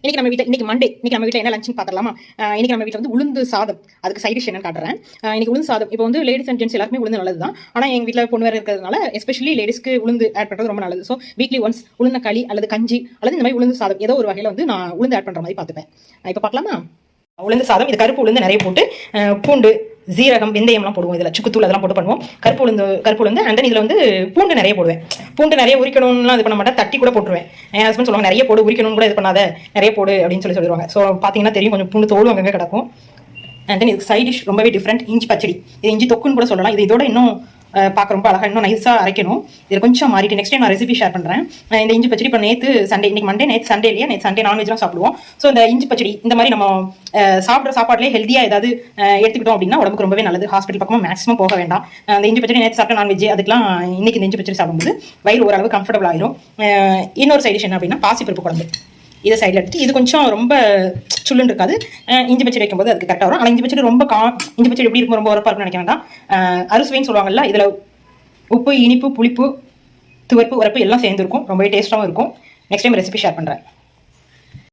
இன்னைக்கு நம்ம வீட்டில் இன்னைக்கு மண்டே இன்னைக்கு நம்ம வீட்டில் என்ன லஞ்சுன்னு பார்க்கலாமா இன்னைக்கு நம்ம வீட்டில் வந்து உளுந்து சாதம். அதுக்கு சைடிஷ் என்னன்னு காட்டுறேன். இன்னைக்கு உளுந்து சாதம். இப்போ வந்து லேடிஸ் அண்ட் ஜென்ட்ஸ் எல்லாருமே உளுந்து நல்லது தான் ஆனால் எங்கள் வீட்டில் பொண்ணு வேறு இருக்கிறதுனால எஸ்பெஷலி லேடிஸ்க்கு உளுந்து ஆட் பண்ணுறது ரொம்ப நல்லது. ஸோ வீக்லி ஒன்ஸ் உளுந்த களி அல்லது கஞ்சி அல்லது இந்த மாதிரி உளுந்து சாதம் ஏதோ ஒரு வகையில் வந்து நான் உளுந்து ஆட் பண்ணுற மாதிரி பார்த்துப்பேன் இப்போ பார்க்கலாமா உளுந்து சாதம் இது கருப்பு உளுந்து நிறைய போட்டு பூண்டு ஜீரகம் வெந்தயம்லாம் போடுவோம் இதில். சுக்குத்தூள் அதெல்லாம் போட்டு பண்ணுவோம். கருப்பு உளுந்து கருப்பு உளுந்து அண்ட் இதில் வந்து பூண்டு நிறைய போடுவேன். பூண்டு நிறைய உரிக்கணும்லாம் இது பண்ண மாட்டேன். தட்டி கூட போட்டுருவேன். என் ஹஸ்பண்ட் சொல்லுவாங்க நிறைய போடு உரிக்கணும் கூட இது பண்ணாத. நிறைய போடு அப்படின்னு சொல்லி சொல்லிடுவாங்க. ஸோ பார்த்தீங்கன்னா தெரியும் கொஞ்சம் பூண்டு தோலும் அங்கங்கே கிடக்கும். அண்ட் தென் இதுக்கு சைட் டிஷ் ரொம்பவே டிஃப்ரெண்ட் இஞ்சி பச்சடி. இது இஞ்சி தொக்குன்னு கூட சொல்லலாம். இது இதோட இன்னும் பார்க்க ரொம்ப அழகாக இன்னும் நைஸாக அரைக்கணும். இது கொஞ்சம் மாறிட்டு நெக்ஸ்ட் டைம் நான் ரெசிபி ஷேர் பண்ணுறேன் இந்த இஞ்சி பச்சடி இப்போ நேற்று சண்டே இன்னைக்கு மண்டே நேற்று சண்டே இல்லையா? நேற்று சண்டே நான்வெஜ்லாம் சாப்பிடுவோம். ஸோ இந்த இஞ்சி பச்சடி இந்த மாதிரி நம்ம சாப்பிட்ற சாப்பாடுலேயே ஹெல்த்தியாக ஏதாவது எடுத்துக்கிட்டோம் அப்படின்னா உடம்புக்கு ரொம்பவே நல்லது. ஹாஸ்பிட்டல் பக்கமாக மேக்ஸிமம் போக வேண்டாம். அந்த இஞ்சி பச்சடி நேற்று சாப்பிட்ட நான்வெஜ் அதுக்கெல்லாம் இன்னைக்கு இந்த இஞ்சி பச்சடி சாப்பிடும்போது வயிறு ஓரளவு கம்ஃபர்டபுள் ஆயிரும். இன்னொரு சைடிஷ் என்ன அப்படின்னா பாசிப்பருப்பு குழம்பு. இதை சைடில் எடுத்து இது கொஞ்சம் ரொம்ப சுள்ளுன்னு இருக்காது. இஞ்சி பச்சடி வைக்கும்போது அதுக்கு கரெக்டாக வரும். ஆனால் இஞ்சி பச்சடி ரொம்ப கா இஞ்சி பச்சடி எப்படி இருக்கும் ரொம்ப உரப்பாக இருக்கும்னு நினைக்க வேண்டாம். அறுசுவைன்னு சொல்லுவாங்கல்ல இதில் உப்பு இனிப்பு புளிப்பு துவர்ப்பு உரப்பு எல்லாம் சேர்ந்துருக்கும் ரொம்பவே டேஸ்ட்டாகவும் இருக்கும். நெக்ஸ்ட் டைம் ரெசிபி ஷேர் பண்ணுறேன்